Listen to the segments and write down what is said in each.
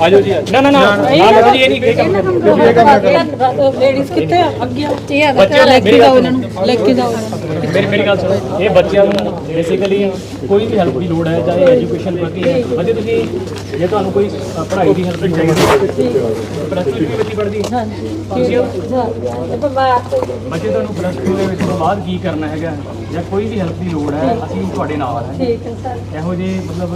ਆਜੋ ਜੀ ਨਾ ਨਾ ਨਾ ਨਾ ਜੀ ਇਹ ਨਹੀਂ ਇਹ ਕੰਮ ਲੇਡੀਜ਼ ਕਿੱਥੇ ਆ? ਅੱਗੇ ਆ। ਇਹ ਆ ਬੱਚਿਆਂ ਲੈ ਕੇ ਜਾਓ ਇਹਨਾਂ ਨੂੰ ਲੈ ਕੇ ਜਾਓ। ਮੇਰੀ ਮੇਰੀ ਗੱਲ ਸੁਣੋ ਇਹ ਬੱਚਿਆਂ ਨੂੰ ਬੇਸਿਕਲੀ ਕੋਈ ਵੀ ਹੈਲਪ ਦੀ ਲੋੜ ਹੈ ਚਾਹੇ ਐਜੂਕੇਸ਼ਨ ਪ੍ਰਤੀ ਹੈ। ਬੱਚੇ ਤੁਸੀਂ ਜੇ ਤੁਹਾਨੂੰ ਕੋਈ ਪੜ੍ਹਾਈ ਦੀ ਹੈਲਪ ਚਾਹੀਦੀ ਹੈ ਪਲੱਸ ਟੂ ਦੀ ਬੱਚੀ ਪੜ੍ਹਦੀ ਹੈ। ਤੁਸੀਂ ਬੱਚੇ ਤੁਹਾਨੂੰ ਪਲੱਸ ਟੂ ਦੇ ਵਿੱਚ ਤੋਂ ਬਾਅਦ ਕੀ ਕਰਨਾ ਹੈਗਾ ਜਾਂ ਕੋਈ ਵੀ ਹੈਲਪ ਦੀ ਲੋੜ ਹੈ ਅਸੀਂ ਤੁਹਾਡੇ ਨਾਲ ਹੈ। ਠੀਕ ਹੈ ਸਰ। ਇਹੋ ਜਿਹੇ ਮਤਲਬ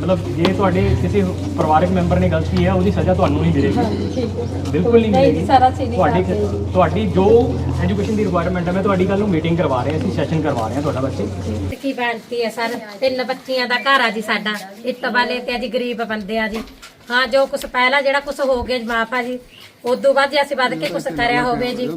ਮਤਲਬ ਜੇ ਤੁਹਾਡੇ ਕਿਸੇ ਪਰਿਵਾਰਕ ਮੈਂਬਰ ਨੇ ਗਲਤੀ ਹੈ ਉਹਦੀ ਸਜ਼ਾ ਤੁਹਾਨੂੰ ਨਹੀਂ ਮਿਲੇਗੀ। ਠੀਕ ਹੈ ਬਿਲਕੁਲ ਨਹੀਂ ਨਹੀਂ, ਮਿਲੇਗੀ। ਸਾਰਾ ਚੀਜ਼ ਤੁਹਾਡੀ। ਤੁਹਾਡੀ ਜੋ ਐਜੂਕੇਸ਼ਨ ਦੀ ਰਿਕੁਆਇਰਮੈਂਟ ਹੈ ਮੈਂ ਤੁਹਾਡੀ ਕੱਲ ਨੂੰ ਮੀਟਿੰਗ ਕਰਵਾ ਰਿਹਾ ਅਸੀਂ ਸੈਸ਼ਨ ਕਰਵਾ ਰਹੇ ਹਾਂ ਤੁਹਾਡਾ ਬੱਚੇ। ਤੇ ਕੀ ਬੇਨਤੀ ਹੈ ਸਰ? ਤਿੰਨ ਬੱਚੀਆਂ ਦਾ ਘਰ ਆ ਜੀ ਸਾਡਾ ਇੱਟ ਵਾਲੇ ਤੇ ਜੀ ਗਰੀਬ ਬੰਦੇ ਆ ਜੀ। ਹਾਂ ਜੋ ਕੁਝ ਪਹਿਲਾਂ ਜਿਹੜਾ ਕੁਝ ਹੋ ਗਿਆ ਜੀ ਮਾਫ ਆ ਜੀ। ਉਦੋਂ ਬਾਅਦ ਜੇ ਅਸੀਂ ਵੱਧ ਕੇ ਕੁਝ ਕਰਿਆ ਹੋਵੇ ਜੀ।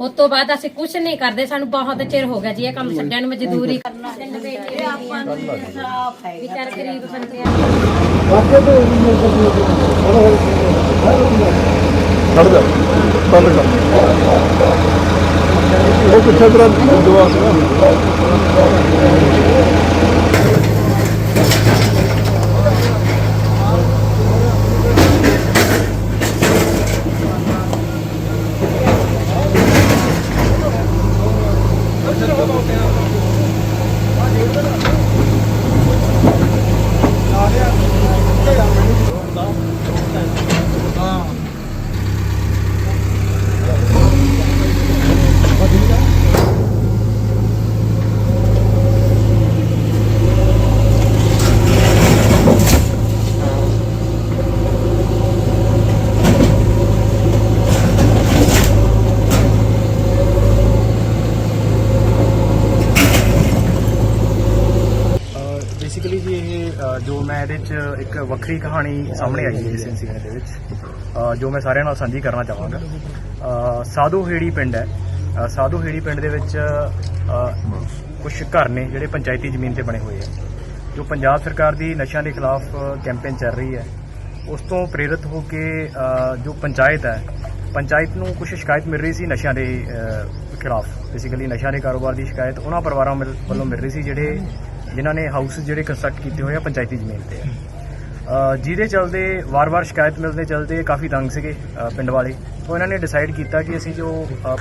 ਉਸ ਤੋਂ ਬਾਅਦ ਅਸੀਂ ਕੁਝ ਨਹੀਂ ਕਰਦੇ ਸਾਨੂੰ ਬਹੁਤ ਚਿਰ ਹੋ ਗਿਆ ਜੀ ਇਹ ਕੰਮ ਛੱਡਿਆਂ ਨੂੰ ਮਜ਼ਦੂਰੀ ਕਰਨਾ। ਤਿੰਨ ਬੇਟੇ ਆਪਾਂ ਨੂੰ ਇਨਸਾਫ ਹੈ ਵਿਚਾਰ ਗਰੀਬ ਬੰਦੇ ਆ। ਖੜ ਜਾ। ਬੰਦ ਕਰ। ਉਹ ਕਿੱਥੇ ਤੇਰਾ? ਦੁਆ ਬੇਸਿਕਲੀ ਜੀ ਇਹ ਅ, ਜੋ ਮੈਂ ਇਹਦੇ 'ਚ ਇੱਕ ਵੱਖਰੀ ਕਹਾਣੀ ਸਾਹਮਣੇ ਆਈ ਹੈ। ਇਸ ਇਨਸੀਡੈਂਟ ਦੇ ਵਿੱਚ ਜੋ ਮੈਂ ਸਾਰਿਆਂ ਨਾਲ ਸਾਂਝੀ ਕਰਨਾ ਚਾਹਾਂਗਾ। ਅ, ਸਾਧੂ ਹੇੜੀ ਪਿੰਡ ਹੈ। ਅ, ਸਾਧੂ ਹੇੜੀ ਪਿੰਡ ਦੇ ਵਿੱਚ ਕੁਝ ਘਰ ਨੇ ਜਿਹੜੇ ਪੰਚਾਇਤੀ ਜ਼ਮੀਨ ਤੇ ਬਣੇ ਹੋਏ ਆ ਜੋ ਪੰਜਾਬ ਸਰਕਾਰ ਦੀ ਨਸ਼ਿਆਂ ਦੇ ਖਿਲਾਫ ਕੈਂਪੇਨ ਚੱਲ ਰਹੀ ਹੈ। ਉਸ ਤੋਂ ਪ੍ਰੇਰਿਤ ਹੋ ਕੇ ਜੋ ਪੰਚਾਇਤ ਹੈ ਪੰਚਾਇਤ ਨੂੰ ਕੁਝ ਸ਼ਿਕਾਇਤ ਮਿਲ ਰਹੀ ਸੀ ਨਸ਼ਿਆਂ ਦੇ ਖਿਲਾਫ। ਬੇਸਿਕਲੀ ਨਸ਼ਿਆਂ ਦੇ ਕਾਰੋਬਾਰ ਦੀ ਸ਼ਿਕਾਇਤ ਉਹਨਾਂ ਪਰਿਵਾਰਾਂ ਮਿਲ- ਵੱਲੋਂ ਮਿਲ ਰਹੀ ਸੀ ਜਿਹੜੇ ਜਿਨ੍ਹਾਂ ਨੇ ਹਾਊਸ ਜਿਹੜੇ ਕੰਸਟਰਕਟ ਕੀਤੇ ਹੋਏ ਆ ਪੰਚਾਇਤੀ ਜ਼ਮੀਨ ਤੇ। ਅ, ਜਿਹਦੇ ਚਲਦੇ ਵਾਰ-ਵਾਰ ਸ਼ਿਕਾਇਤ ਮਿਲਦੇ ਚਲਦੇ ਕਾਫੀ ਤੰਗ ਸੀਗੇ ਪਿੰਡ ਵਾਲੇ। ਤੋਂ ਇਹਨਾਂ ਨੇ ਡਿਸਾਈਡ ਕੀਤਾ ਕਿ ਅਸੀਂ ਜੋ ਅ,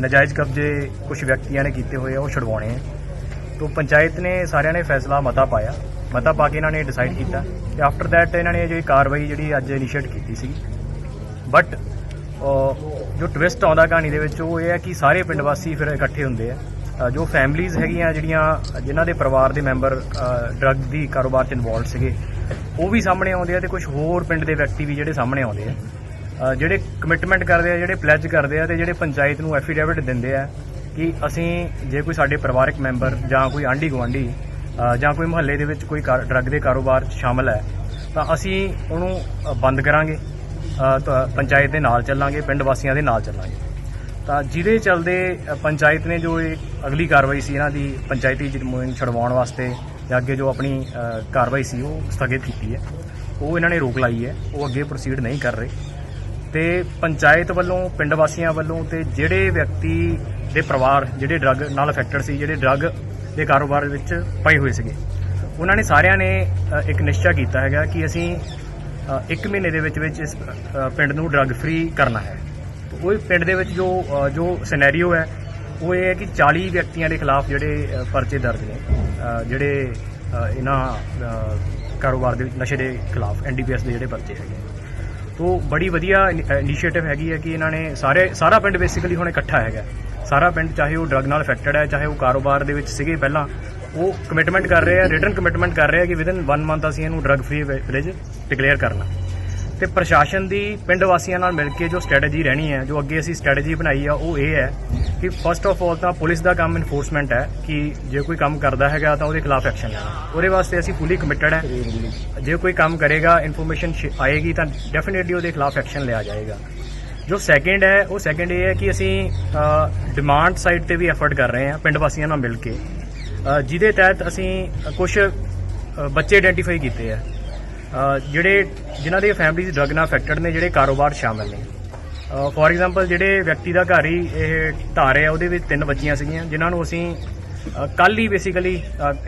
ਨਜਾਇਜ਼ ਕਬਜ਼ੇ ਕੁਝ ਵਿਅਕਤੀਆਂ ਨੇ ਕੀਤੇ ਹੋਏ ਆ ਉਹ ਛਡਵਾਉਣੇ ਆ। ਤੋਂ ਪੰਚਾਇਤ ਨੇ ਸਾਰਿਆਂ ਨੇ ਫੈਸਲਾ ਮਤਾ ਪਾਇਆ। ਮਤਾ ਪਾ ਕੇ ਇਹਨਾਂ ਨੇ ਡਿਸਾਈਡ ਕੀਤਾ। ਤੇ ਆਫਟਰ ਥੈਟ ਇਹਨਾਂ ਨੇ ਜਿਹੜੀ ਕਾਰਵਾਈ ਜਿਹੜੀ ਅੱਜ ਇਨੀਸ਼ੀਏਟ ਕੀਤੀ ਸੀ ਬਟ ਜੋ ਟਵਿਸਟ ਆਉਂਦਾ ਕਹਾਣੀ ਦੇ ਵਿੱਚ ਉਹ ਇਹ ਹੈ ਕਿ ਸਾਰੇ ਪਿੰਡ ਵਾਸੀ ਫਿਰ ਇਕੱਠੇ ਹੁੰਦੇ ਆ। ਜੋ ਫੈਮਲੀਆਂ ਹੈਗੀਆਂ ਜਿਹੜੀਆਂ ਜਿਨ੍ਹਾਂ ਦੇ ਪਰਿਵਾਰ ਦੇ ਮੈਂਬਰ ਡਰੱਗ ਦੀ ਕਾਰੋਬਾਰ 'ਚ ਇਨਵੋਲਡ ਸੀਗੇ ਉਹ ਵੀ ਸਾਹਮਣੇ ਆਉਂਦੇ ਆ ਤੇ ਕੁਝ ਹੋਰ ਪਿੰਡ ਦੇ ਵਿਅਕਤੀ ਵੀ ਜਿਹੜੇ ਸਾਹਮਣੇ ਆਉਂਦੇ ਆ। ਜਿਹੜੇ ਕਮਿਟਮੈਂਟ ਕਰਦੇ ਆ, ਜਿਹੜੇ ਪਲੈਜ ਕਰਦੇ ਆ ਤੇ ਜਿਹੜੇ ਪੰਚਾਇਤ ਨੂੰ ਐਫੀਡੇਵਿਟ ਦਿੰਦੇ ਆ ਕਿ ਅਸੀਂ ਜੇ ਕੋਈ ਸਾਡੇ ਪਰਿਵਾਰਕ ਮੈਂਬਰ ਜਾਂ ਕੋਈ ਆਂਢੀ ਗੁਆਂਢੀ ਜਾਂ ਕੋਈ ਮੁਹੱਲੇ ਦੇ ਵਿੱਚ ਕੋਈ ਡਰੱਗ ਦੇ ਕਾਰੋਬਾਰ 'ਚ ਸ਼ਾਮਲ ਹੈ, ਤਾਂ ਅਸੀਂ ਉਹਨੂੰ ਬੰਦ ਕਰਾਂਗੇ। ਪੰਚਾਇਤ ਦੇ ਨਾਲ ਚੱਲਾਂਗੇ, ਪਿੰਡ ਵਾਸੀਆਂ ਦੇ ਨਾਲ ਚੱਲਾਂਗੇ। ਤਾਂ ਜਿਹਦੇ ਚਲਦੇ ਪੰਚਾਇਤ ਨੇ ਜੋ ਇਹ ਅਗਲੀ ਕਾਰਵਾਈ ਸੀ, ਇਹਨਾਂ ਦੀ ਪੰਚਾਇਤੀ ਮੁਹਿੰਮ ਛਡਵਾਉਣ ਵਾਸਤੇ ਜਾਂ ਅੱਗੇ ਜੋ ਆਪਣੀ ਕਾਰਵਾਈ ਸੀ, ਉਹ ਸਥਗਿਤ ਕੀਤੀ ਹੈ। ਉਹ ਇਹਨਾਂ ਨੇ ਰੋਕ ਲਾਈ ਹੈ। ਉਹ ਅੱਗੇ ਪ੍ਰੋਸੀਡ ਨਹੀਂ ਕਰ ਰਹੇ। ਤੇ ਪੰਚਾਇਤ ਵੱਲੋਂ, ਪਿੰਡ ਵਾਸੀਆਂ ਵੱਲੋਂ ਤੇ ਜਿਹੜੇ ਵਿਅਕਤੀ ਦੇ ਪਰਿਵਾਰ, ਜਿਹੜੇ ਡਰੱਗ ਨਾਲ ਅਫੈਕਟਡ ਸੀ, ਜਿਹੜੇ ਡਰੱਗ ਦੇ ਕਾਰੋਬਾਰ ਵਿੱਚ ਪਏ ਹੋਏ ਸੀਗੇ, ਉਹਨਾਂ ਨੇ ਸਾਰਿਆਂ ਨੇ ਇੱਕ ਨਿਸ਼ਚਾ ਕੀਤਾ ਹੈਗਾ ਕਿ ਅਸੀਂ ਇੱਕ ਮਹੀਨੇ ਦੇ ਵਿੱਚ ਵਿੱਚ ਇਸ ਪਿੰਡ ਨੂੰ ਡਰੱਗ ਫ੍ਰੀ ਕਰਨਾ ਹੈ। ਉਹ ਪਿੰਡ ਦੇ ਵਿੱਚ ਜੋ ਜੋ ਸਿਨੈਰੀਓ ਹੈ, ਉਹ ਇਹ ਹੈ ਕਿ 40 ਵਿਅਕਤੀਆਂ ਦੇ ਖਿਲਾਫ ਜਿਹੜੇ ਪਰਚੇ ਦਰਜ ਨੇ। ਜਿਹੜੇ ਇਹਨਾਂ ਕਾਰੋਬਾਰ ਦੇ ਨਸ਼ੇ ਦੇ ਖਿਲਾਫ ਐਨਡੀਪੀਐਸ ਦੇ ਜਿਹੜੇ ਪਰਚੇ ਹੈਗੇ ਤੋ ਬੜੀ ਵਧੀਆ ਇਨੀਸ਼ੀਏਟਿਵ ਹੈਗੀ ਹੈ ਕਿ ਇਹਨਾਂ ਨੇ ਸਾਰੇ, ਸਾਰਾ ਪਿੰਡ ਬੇਸਿਕਲੀ ਹੁਣ ਇਕੱਠਾ ਹੈਗਾ ਸਾਰਾ ਪਿੰਡ ਚਾਹੇ ਉਹ ਡਰੱਗ ਨਾਲ ਅਫੈਕਟਡ ਹੈ, ਚਾਹੇ ਉਹ ਕਾਰੋਬਾਰ ਦੇ ਵਿੱਚ ਸੀਗੇ ਪਹਿਲਾਂ, ਉਹ ਕਮਿਟਮੈਂਟ ਕਰ ਰਹੇ ਆ ਰਿਟਰਨ ਕਮਿਟਮੈਂਟ ਕਰ ਰਹੇ ਆ ਕਿ ਵਿਦਨ 1 ਮੰਥ ਅਸੀਂ ਇਹਨੂੰ ਡਰੱਗ ਫ੍ਰੀ ਵਿਲੇਜ ਡਿਕਲੇਅਰ ਕਰਨਾ। ਤੇ ਪ੍ਰਸ਼ਾਸਨ ਦੀ ਪਿੰਡ ਵਾਸੀਆਂ ਨਾਲ ਮਿਲ ਕੇ ਜੋ ਸਟ੍ਰੈਟਜੀ ਰਹਿਣੀ ਹੈ, ਜੋ ਅੱਗੇ ਅਸੀਂ ਸਟ੍ਰੈਟਜੀ ਬਣਾਈ ਆ, ਉਹ ਇਹ ਹੈ ਕਿ ਫਸਟ ਆਫ ਆਲ ਤਾਂ ਪੁਲਿਸ ਦਾ ਕੰਮ ਇਨਫੋਰਸਮੈਂਟ ਹੈ ਕਿ ਜੇ ਕੋਈ ਕੰਮ ਕਰਦਾ ਹੈਗਾ ਤਾਂ ਉਹਦੇ ਖਿਲਾਫ ਐਕਸ਼ਨ ਲੈਣਾ ਉਹਦੇ ਵਾਸਤੇ ਅਸੀਂ ਫੁੱਲੀ ਕਮਿਟਡ ਹੈ। ਜੇ ਕੋਈ ਕੰਮ ਕਰੇਗਾ ਇਨਫੋਰਮੇਸ਼ਨ ਆਏਗੀ ਤਾਂ ਡੈਫੀਨਿਟਲੀ ਉਹਦੇ ਖਿਲਾਫ ਐਕਸ਼ਨ ਲਿਆ ਜਾਏਗਾ। ਜੋ ਸੈਕੰਡ ਹੈ ਉਹ ਸੈਕੰਡ ਇਹ ਹੈ ਕਿ ਅਸੀਂ ਡਿਮਾਂਡ ਸਾਈਡ ਤੇ ਵੀ ਐਫਰਟ ਕਰ ਰਹੇ ਹਾਂ ਪਿੰਡ ਵਾਸੀਆਂ ਨਾਲ ਮਿਲ ਕੇ। ਜਿਹਦੇ ਤਹਿਤ ਅਸੀਂ ਕੁਝ ਬੱਚੇ ਆਇਡੈਂਟੀਫਾਈ ਕੀਤੇ ਆ ਅ, ਜਿਹੜੇ ਜਿਨ੍ਹਾਂ ਦੇ ਫੈਮਿਲੀਜ਼ ਡਰਗ ਨਾਲ ਅਫੈਕਟਡ ਨੇ ਜਿਹੜੇ ਕਾਰੋਬਾਰ 'ਚ ਸ਼ਾਮਲ ਨੇ। ਫੋਰ ਐਗਜ਼ਾਮਪਲ ਜਿਹੜੇ ਵਿਅਕਤੀ ਦਾ ਘਰ ਹੀ ਇਹ ਢਾਹ ਰਿਹਾ ਉਹਦੇ ਵਿੱਚ ਤਿੰਨ ਬੱਚੀਆਂ ਸੀਗੀਆਂ, ਜਿਨ੍ਹਾਂ ਨੂੰ ਅਸੀਂ ਕੱਲ ਹੀ ਬੇਸਿਕਲੀ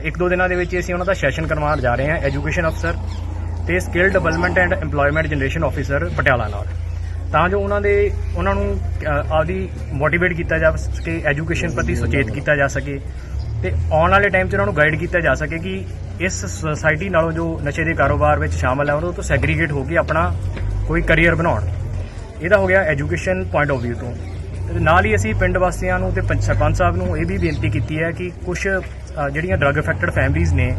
ਇੱਕ ਦੋ ਦਿਨਾਂ ਦੇ ਵਿੱਚ ਹੀ ਅਸੀਂ ਉਹਨਾਂ ਦਾ ਸੈਸ਼ਨ ਕਰਵਾਉਣ ਜਾ ਰਹੇ ਹਾਂ ਐਜੂਕੇਸ਼ਨ ਅਫਸਰ ਤੇ skill development and EMPLOYMENT generation officer Patiala ਨਾਲ। ਤਾਂ ਜੋ ਉਹਨਾਂ ਦੇ, ਉਹਨਾਂ ਨੂੰ ਆਪਦੀ ਮੋਟੀਵੇਟ ਕੀਤਾ ਜਾ ਸਕੇ ਐਜੂਕੇਸ਼ਨ ਪ੍ਰਤੀ ਸੁਚੇਤ ਕੀਤਾ ਜਾ ਸਕੇ ਤੇ ਆਉਣ ਵਾਲੇ ਟਾਈਮ 'ਚ ਉਹਨਾਂ ਨੂੰ ਗਾਈਡ ਕੀਤਾ ਜਾ ਸਕੇ ਕਿ ਇਸ ਸੁਸਾਇਟੀ ਨਾਲੋਂ ਜੋ ਨਸ਼ੇ ਦੇ ਕਾਰੋਬਾਰ ਵਿੱਚ ਸ਼ਾਮਲ ਹੈ ਉਹਨਾਂ ਤੋਂ ਸੈਗਰੀਗੇਟ ਹੋ ਕੇ ਆਪਣਾ ਕੋਈ ਕੈਰੀਅਰ ਬਣਾਉਣ। ਇਹਦਾ ਹੋ ਗਿਆ ਐਜੂਕੇਸ਼ਨ ਪੁਆਇੰਟ ਆਫ View ਤੋਂ। ਤੇ ਨਾਲ ਹੀ ਅਸੀਂ ਪਿੰਡ ਵਾਸੀਆਂ ਨੂੰ ਤੇ ਪੰਚ- ਸਰਪੰਚ ਸਾਹਿਬ ਨੂੰ ਇਹ ਵੀ ਬੇਨਤੀ ਕੀਤੀ ਹੈ ਕਿ ਕੁਝ ਜਿਹੜੀਆਂ ਡਰੱਗ ਅਫੈਕਟਡ ਫੈਮਿਲੀਆਂ ਨੇ,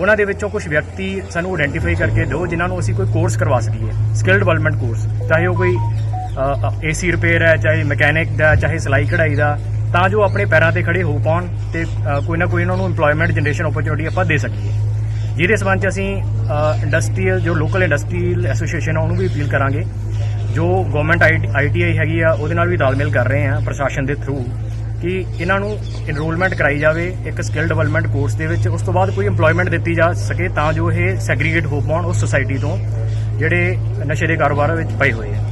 ਉਹਨਾਂ ਦੇ ਵਿੱਚੋਂ ਕੁਝ ਵਿਅਕਤੀ ਸਾਨੂੰ ਆਇਡੈਂਟੀਫਾਈ ਕਰਕੇ ਦਿਓ, ਜਿਨ੍ਹਾਂ ਨੂੰ ਅਸੀਂ ਕੋਈ ਕੋਰਸ ਕਰਵਾ ਸਕੀਏ ਸਕਿੱਲ ਡਿਵੈਲਪਮੈਂਟ ਕੋਰਸ ਚਾਹੇ ਉਹ ਕੋਈ ਏਸੀ ਰਿਪੇਅਰ ਹੈ, ਚਾਹੇ ਮਕੈਨਿਕ ਦਾ, ਚਾਹੇ ਸਿਲਾਈ ਕਢਾਈ ਦਾ, ਤਾਂ ਜੋ ਆਪਣੇ ਪੈਰਾਂ ਤੇ ਖੜੇ ਹੋ ਪਾਉਣ ਤੇ ਕੋਈ ਨਾ ਕੋਈ ਇਹਨਾਂ ਨੂੰ EMPLOYMENT ਜਨਰੇਸ਼ਨ ਓਪਰਚੁਨਿਟੀ ਆਪਾਂ ਦੇ ਸਕੀਏ। ਜਿਹਦੇ ਸਬੰਧ ਚ ਅਸੀਂ ਇੰਡਸਟਰੀਅਲ ਜੋ ਲੋਕਲ ਇੰਡਸਟਰੀਅਲ ਐਸੋਸੀਏਸ਼ਨ ਆ, ਉਹਨੂੰ ਵੀ ਅਪੀਲ ਕਰਾਂਗੇ। ਜੋ ਗਵਰਨਮੈਂਟ ਆਈਟੀਆਈ ਹੈਗੀ ਆ, ਉਹਦੇ ਨਾਲ ਵੀ ਤਾਲਮੇਲ ਕਰ ਰਹੇ ਆ ਪ੍ਰਸ਼ਾਸਨ ਦੇ ਥਰੂ ਕਿ ਇਹਨਾਂ ਨੂੰ ਇਨਰੋਲਮੈਂਟ ਕਰਾਈ ਜਾਵੇ, ਇੱਕ ਸਕਿੱਲ ਡਿਵੈਲਪਮੈਂਟ ਕੋਰਸ ਦੇ ਵਿੱਚ, ਉਸ ਤੋਂ ਬਾਅਦ ਕੋਈ EMPLOYMENT ਦਿੱਤੀ ਜਾ ਸਕੇ ਤਾਂ ਜੋ ਇਹ ਸੈਗਰੀਗੇਟ ਹੋ ਪਾਉਣ ਉਸ ਸੁਸਾਇਟੀ ਤੋਂ, ਜਿਹੜੇ ਨਸ਼ੇ ਦੇ ਕਾਰੋਬਾਰ ਵਿੱਚ ਪਏ ਹੋਏ ਆ।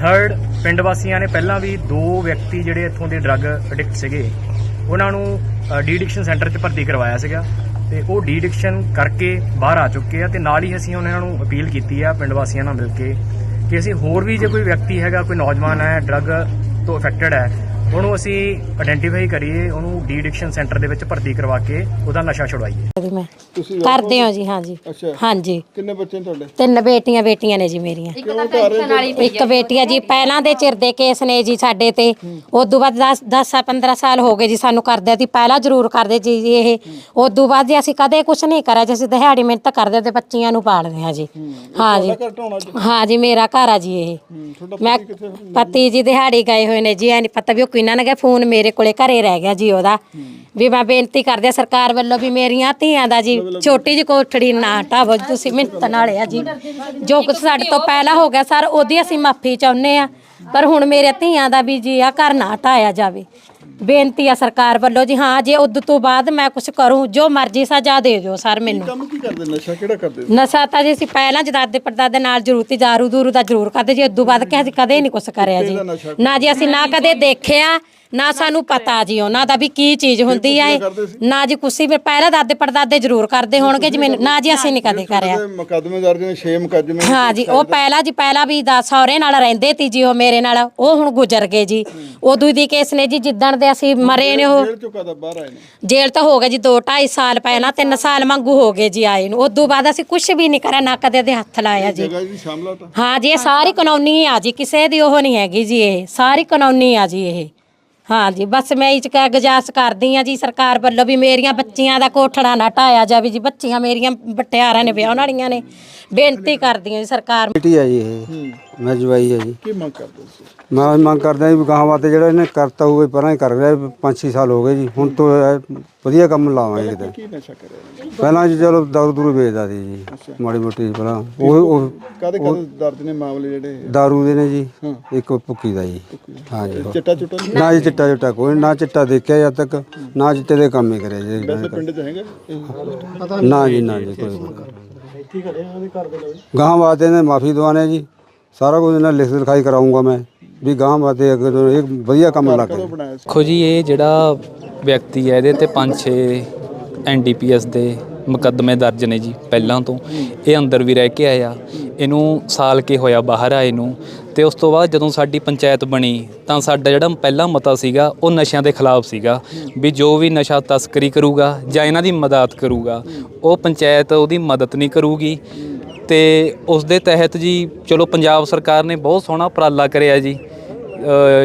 ਥਰਡ ਪਿੰਡ ਵਾਸੀਆਂ ਨੇ ਪਹਿਲਾਂ ਵੀ ਦੋ ਵਿਅਕਤੀ ਜਿਹੜੇ ਇੱਥੋਂ ਦੇ ਡਰੱਗ ਐਡਿਕਟ ਸੀਗੇ, ਉਹਨਾਂ ਨੂੰ ਡੀ ਐਡਿਕਸ਼ਨ ਸੈਂਟਰ 'ਚ ਭਰਤੀ ਕਰਵਾਇਆ ਸੀਗਾ ਤੇ ਉਹ ਡੀ ਐਡਿਕਸ਼ਨ ਕਰਕੇ ਬਾਹਰ ਆ ਚੁੱਕੇ ਆ ਤੇ ਨਾਲ ਹੀ ਅਸੀਂ ਉਹਨਾਂ ਨੂੰ ਅਪੀਲ ਕੀਤੀ ਆ ਪਿੰਡ ਵਾਸੀਆਂ ਨਾਲ ਮਿਲ ਕੇ ਕਿ ਅਸੀਂ ਹੋਰ ਵੀ ਜੇ ਕੋਈ ਵਿਅਕਤੀ ਹੈਗਾ, ਕੋਈ ਨੌਜਵਾਨ ਹੈ ਡਰੱਗ ਤੋਂ ਅਫੈਕਟਡ ਹੈ ਉਹਨੂੰ ਅਸੀਂ ਆਇਡੈਂਟੀਫਾਈ ਕਰੀਏ ਉਹਨੂੰ ਡੀ ਐਡਿਕਸ਼ਨ ਸੈਂਟਰ ਦੇ ਵਿੱਚ ਭਰਤੀ ਕਰਵਾ ਕੇ ਉਹਦਾ ਨਸ਼ਾ ਛੁਡਵਾਈਏ। ਜੀ ਮੈਂ। ਤੁਸੀਂ ਕਰਦੇ ਹਾਂ ਜੀ ਹਾਂਜੀ। ਅੱਛਾ। ਹਾਂਜੀ। ਕਿੰਨੇ ਬੱਚੇ ਨੇ ਤੁਹਾਡੇ? ਤਿੰਨ ਬੇਟੀਆਂ ਬੇਟੀਆਂ ਨੇ ਜੀ ਮੇਰੀਆਂ। ਕਿਉਂ ਇੱਕ ਬੇਟੀ ਆ ਜੀ ਪਹਿਲਾਂ ਦੇ ਚਿਰ ਦੇ ਕੇਸ ਨੇ ਜੀ ਸਾਡੇ ਤੇ। ਉਦੋਂ ਬਾਅਦ 10 10 15 ਸਾਲ ਹੋ ਗਏ ਜੀ ਸਾਨੂੰ ਕਰਦੇ ਸੀ ਪਹਿਲਾਂ ਜ਼ਰੂਰ ਕਰਦੇ ਜੀ ਇਹ। ਉਦੋਂ ਬਾਅਦ ਜੀ ਅਸੀਂ ਕਦੇ ਕੁਝ ਨਹੀਂ ਕਰਿਆ ਜੀ ਅਸੀਂ ਦਿਹਾੜੀ ਮਿਹਨਤ ਕਰਦੇ ਤੇ ਬੱਚੀਆਂ ਨੂੰ ਪਾਲਦੇ ਹਾਂ ਜੀ। ਹਾਂ। ਜੀ। ਘਰ ਢਾਉਣਾ ਹਾਂ ਜੀ ਮੇਰਾ ਘਰ ਆ ਜੀ ਇਹ। ਹੂੰ, ਤੁਹਾਡਾ ਮੈਂ ਪਤੀ ਕਿੱਥੇ ਪਤੀ ਜੀ ਦਿਹਾੜੀ ਗਏ ਹੋਏ ਨੇ ਜੀ ਐ ਨਹੀਂ ਪਤਾ ਵੀ ਉਹ ਕਿਨਾਂ ਨੇ ਗਿਆ ਫੋਨ ਮੇਰੇ ਕੋਲੇ ਘਰੇ ਰਹਿ ਗਿਆ ਜੀ ਉਹਦਾ। ਵੀ ਮੈਂ ਬੇਨਤੀ ਕਰਦੇ ਆ ਸਰਕਾਰ ਵੱਲੋਂ ਵੀ ਮੇਰੀਆਂ ਧੀਆਂ ਦਾ ਜੀ ਛੋਟੀ ਜਿਹੀ ਕੋਠੜੀ ਨਾ ਢਾਵੋ ਤੁਸੀਂ ਮਿੰਤ ਨਾਲੇ ਆ ਜੀ। ਜੋ ਕੁਝ ਸਾਡੇ ਤੋਂ ਪਹਿਲਾਂ ਹੋ ਗਿਆ ਸਰ ਉਹਦੀ ਅਸੀਂ ਮਾਫੀ ਚਾਹੁੰਦੇ ਆ। ਪਰ ਹੁਣ ਮੇਰੇ ਧੀਆਂ ਦਾ ਵੀ ਜੀ ਆ ਘਰ ਨਾ ਢਾਇਆ ਜਾਵੇ। ਬੇਨਤੀ ਆ ਸਰਕਾਰ ਵੱਲੋਂ ਜੀ ਹਾਂ ਜੇ ਉਦੋਂ ਤੋਂ ਬਾਅਦ ਮੈਂ ਕੁਝ ਕਰੂੰ ਜੋ ਮਰਜ਼ੀ ਸਜ਼ਾ ਦੇ ਦਿਓ ਸਰ ਮੈਨੂੰ। ਕੰਮ ਕੀ ਕਰਦੇ? ਨਸ਼ਾ ਕਿਹੜਾ ਕਰਦੇ ਨਸ਼ਾ ਤਾਂ ਜੀ ਅਸੀਂ ਪਹਿਲਾਂ ਜਦਾਦੇ ਪੜਦਾਦੇ ਨਾਲ ਜ਼ਰੂਰਤੀ ਦਾਰੂ ਦੂਰੂ ਦਾ ਜ਼ਰੂਰ ਕਰਦੇ ਜੀ ਉਦੋਂ ਬਾਅਦ ਕਿ ਅਸੀਂ ਕਦੇ ਨਹੀਂ ਕੁਛ ਕਰਿਆ ਜੀ। ਨਾ ਜੀ ਅਸੀਂ ਨਾ ਕਦੇ ਦੇਖਿਆ ਨਾ ਸਾਨੂੰ ਪਤਾ ਜੀ ਉਹਨਾਂ ਦਾ ਵੀ ਕੀ ਚੀਜ਼ ਹੁੰਦੀ ਆ ਇਹ। ਨਾ ਜੀ ਕੁਛ ਵੀ ਪਹਿਲਾਂ ਦਾਦੇ ਪੜਦਾਦੇ ਜ਼ਰੂਰ ਕਰਦੇ ਹੋਣਗੇ ਜੀ ਮੈਨੂੰ ਨਾ ਜੀ ਅਸੀਂ ਨਹੀਂ ਕਦੇ ਕਰਿਆ। ਮੁਕੱਦਮੇ ਦਰਜ ਨੇ 6 ਮੁਕੱਦਮੇ ਹਾਂ ਜੀ ਉਹ ਪਹਿਲਾਂ ਜੀ ਪਹਿਲਾਂ ਵੀ ਦਾ ਸਹੁਰੇ ਨਾਲ ਰਹਿੰਦੇ ਤੀ ਜੀ ਉਹ ਮੇਰੇ ਨਾਲ ਉਹ ਹੁਣ ਗੁਜ਼ਰ ਗਏ ਜੀ। ਉਦੋਂ ਦੀ ਕੇਸ ਨੇ ਜੀ ਜਿੱਦਣ ਦੇ ਅਸੀਂ ਮਰੇ ਨੇ ਉਹ ਜੇਲ੍ਹ ਚੋਂ ਕਦਾ ਬਾਹਰ ਆਏ ਨੇ? ਜੇਲ੍ਹ ਤਾਂ ਹੋ ਗਿਆ ਜੀ 2 2.5 ਸਾਲ ਪਹਿਲਾਂ 3 ਸਾਲ ਮੰਗੂ ਹੋ ਗਏ ਜੀ ਆਏ ਨੂੰ। ਉਦੋਂ ਬਾਅਦ ਅਸੀਂ ਕੁਝ ਵੀ ਨਹੀਂ ਕਰਿਆ ਨਾ ਕਦੇ ਦੇ ਹੱਥ ਲਾਇਆ ਜੀ। ਜਗ੍ਹਾ ਹਾਂ ਜੀ ਇਹ ਸਾਰੀ ਕਾਨੂੰਨੀ ਆ ਜੀ ਕਿਸੇ ਦੀ ਉਹ ਨਹੀਂ ਹੈਗੀ ਜੀ ਇਹ। ਸਾਰੀ ਕਾਨੂੰਨੀ ਆ ਜੀ ਇਹ। ਹਾਂ ਜੀ ਬਸ ਮੈਂ ਇਹ ਚ ਕਹਿ ਗੁਜਾਰਿਸ਼ ਕਰਦੀ ਆ ਜੀ ਸਰਕਾਰ ਵੱਲੋਂ ਵੀ ਮੇਰੀਆਂ ਬੱਚੀਆਂ ਦਾ ਕੋਠੜਾ ਨਾ ਢਾਇਆ ਜਾਵੇ ਜੀ ਬੱਚੀਆਂ ਮੇਰੀਆਂ ਬਟਿਆਰਾਂ ਨੇ ਵਿਆਹਣ ਵਾਲੀਆਂ ਨੇ। ਬੇਨਤੀ ਕਰਦੀਆਂ ਜੀ ਸਰਕਾਰ ਬੇਟੀ ਹੈ ਜੀ ਇਹ। ਮੈਂ ਜਵਾਈ ਹੈ ਜੀ। ਕੀ ਮੰਗ ਕਰਦੇ ਸੀ ਮੈਂ ਮੰਗ ਕਰਦਾ ਜੀ ਵੀ ਗਾਂ ਵਾਸਤੇ ਜਿਹੜਾ ਇਹਨੇ ਕਰਤਾ ਹੋਵੇ ਪਹਿਲਾਂ ਹੀ ਕਰ ਰਿਹਾ 5-6 ਸਾਲ ਹੋ ਗਏ ਜੀ। ਹੁਣ ਤੋਂ ਇਹ ਵਧੀਆ ਕੰਮ ਲਾਵਾਂਗੇ ਕਿਤੇ। ਕੀ ਨਸ਼ਾ ਕਰਿਆ ਪਹਿਲਾਂ ਜੀ ਚਲੋ ਦਾਰੂ ਦੂਰੂ ਵੇਚਦਾ ਸੀ ਜੀ ਮਾੜੀ ਮੋਟੀ ਪਹਿਲਾਂ। ਉਹ ਉਹ ਕਾਦੇ ਕਾਦੇ ਦਰਜ ਨੇ ਮਾਮਲੇ ਜਿਹੜੇ? ਦਾਰੂ ਦੇ ਨੇ ਜੀ ਇੱਕ ਭੁੱਕੀ ਦਾ ਜੀ। ਹਾਂ ਜੀ। ਚਿੱਟਾ ਚੁੱਟਾ? ਨਾ ਜੀ ਚਿੱਟਾ ਚੁੱਟਾ ਕੋਈ ਨਾ ਚਿੱਟਾ ਦੇਖਿਆ ਜਦ ਤੱਕ ਨਾ ਚਿੱਟੇ ਦੇ ਕੰਮ ਹੀ ਕਰਿਆ ਜੀ। ਵੈਸੇ ਪਿੰਡ ਚ ਹੈਗਾ? ਨਾ ਜੀ ਨਾ ਜੀ ਕੋਈ ਗਾਂ ਵਾਸਤੇ ਨੇ ਮਾਫੀ ਦਵਾਨੇ ਜੀ। ਸਾਰਾ ਕੁਝ ਇਹਨਾਂ ਲਿਖਤ ਲਿਖਾਈ ਕਰਾਉਂਗਾ ਮੈਂ, ਵੀ ਗਾਂ ਵਾਸਤੇ ਅੱਗੇ ਤੋਂ ਵਧੀਆ ਕੰਮ ਲੱਗ ਕਦੋਂ ਦੇਖੋ ਜੀ, ਇਹ ਜਿਹੜਾ ਵਿਅਕਤੀ ਹੈ, ਇਹਦੇ ਤੇ 5-6 ਐਨਡੀਪੀਐਸ ਦੇ ਮੁਕੱਦਮੇ ਦਰਜ ਨੇ ਜੀ, ਪਹਿਲਾਂ ਤੋਂ। ਇਹ ਅੰਦਰ ਵੀ ਰਹਿ ਕੇ ਆਇਆ। ਇਹਨੂੰ ਸਾਲ ਕੇ ਹੋਇਆ, ਬਾਹਰ ਆਏ ਨੂੰ। ਤੇ ਉਸ ਤੋਂ ਬਾਅਦ ਜਦੋਂ ਸਾਡੀ ਪੰਚਾਇਤ ਬਣੀ, ਤਾਂ ਸਾਡਾ ਜਿਹੜਾ ਪਹਿਲਾ ਮਤਾ ਸੀਗਾ, ਉਹ ਨਸ਼ਿਆਂ ਦੇ ਖਿਲਾਫ ਸੀਗਾ। ਵੀ ਜੋ ਵੀ ਨਸ਼ਾ ਤਸਕਰੀ ਕਰੂਗਾ ਜਾਂ ਇਹਨਾਂ ਦੀ ਮਦਦ ਕਰੂਗਾ, ਉਹ ਪੰਚਾਇਤ ਉਹਦੀ ਮਦਦ ਨਹੀਂ ਕਰੂਗੀ। ਤੇ ਉਸ ਦੇ ਤਹਿਤ ਜੀ, ਚਲੋ ਪੰਜਾਬ ਸਰਕਾਰ ਨੇ ਬਹੁਤ ਸੋਹਣਾ ਉਪਰਾਲਾ ਕਰਿਆ ਜੀ।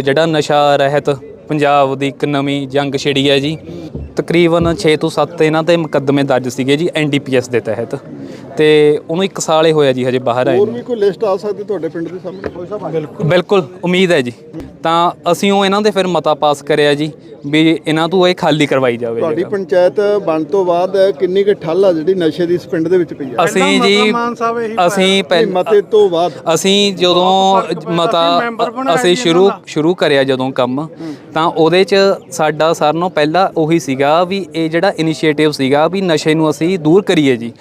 ਜਿਹੜਾ ਨਸ਼ਾ ਰਹਿਤ ਪੰਜਾਬ ਦੀ ਇੱਕ ਨਵੀਂ ਜੰਗ ਛਿੜੀ ਹੈ ਜੀ। ਤਕਰੀਬਨ 6 ਤੋਂ 7 ਇਹਨਾਂ ਤੇ ਮੁਕੱਦਮੇ ਦਰਜ ਸੀਗੇ ਜੀ ਐਨਡੀਪੀਐਸ ਦੇ ਤਹਿਤ। ਤੇ ਉਹਨੂੰ 1 ਸਾਲ ਹੀ ਹੋਇਆ ਜੀ ਹਜੇ ਬਾਹਰ ਆਏ ਹੋਰ ਨੂੰ। ਵੀ ਕੋਈ ਲਿਸਟ ਆ ਸਕਦੀ ਤੁਹਾਡੇ ਪਿੰਡ ਦੇ ਸਾਹਮਣੇ? ਬਿਲਕੁਲ। ਬਿਲਕੁਲ ਉਮੀਦ ਹੈ ਜੀ। ਤਾਂ ਅਸੀਂ ਉਹ ਇਹਨਾਂ ਦੇ ਫਿਰ ਮਤਾ ਪਾਸ ਕਰਿਆ ਜੀ ਵੀ ਇਹਨਾਂ ਤੋਂ ਇਹ ਖਾਲੀ ਕਰਵਾਈ ਜਾਵੇ ਤੁਹਾਡੀ ਜਗ੍ਹਾ। ਪੰਚਾਇਤ ਬਣ ਤੋਂ ਬਾਅਦ ਕਿੰਨੀ ਕੁ ਠੱਲ ਆ ਜਿਹੜੀ ਨਸ਼ੇ ਦੀ ਇਸ ਪਿੰਡ ਦੇ ਵਿੱਚ ਪਈ ਆ? ਅਸੀਂ ਜੀ ਅਸੀਂ ਪਹਿ- ਮਤੇ ਤੋਂ ਬਾਅਦ। ਅਸੀਂ ਜਦੋਂ ਮਤਾ ਅਸੀਂ ਸ਼ੁਰੂ ਸ਼ੁਰੂ ਕਰਿਆ ਜਦੋਂ ਕੰਮ ਤਾਂ ਉਹਦੇ ਚ ਸਾਡਾ ਸਾਰਿਆਂ ਨਾਲੋਂ ਪਹਿਲਾਂ ਉਹੀ ਸੀਗਾ ਵੀ ਇਹ ਜਿਹੜਾ ਇਨੀਸ਼ੀਏਟਿਵ ਸੀਗਾ ਵੀ ਨਸ਼ੇ ਨੂੰ ਅਸੀਂ ਦੂਰ ਕਰੀਏ ਜੀ।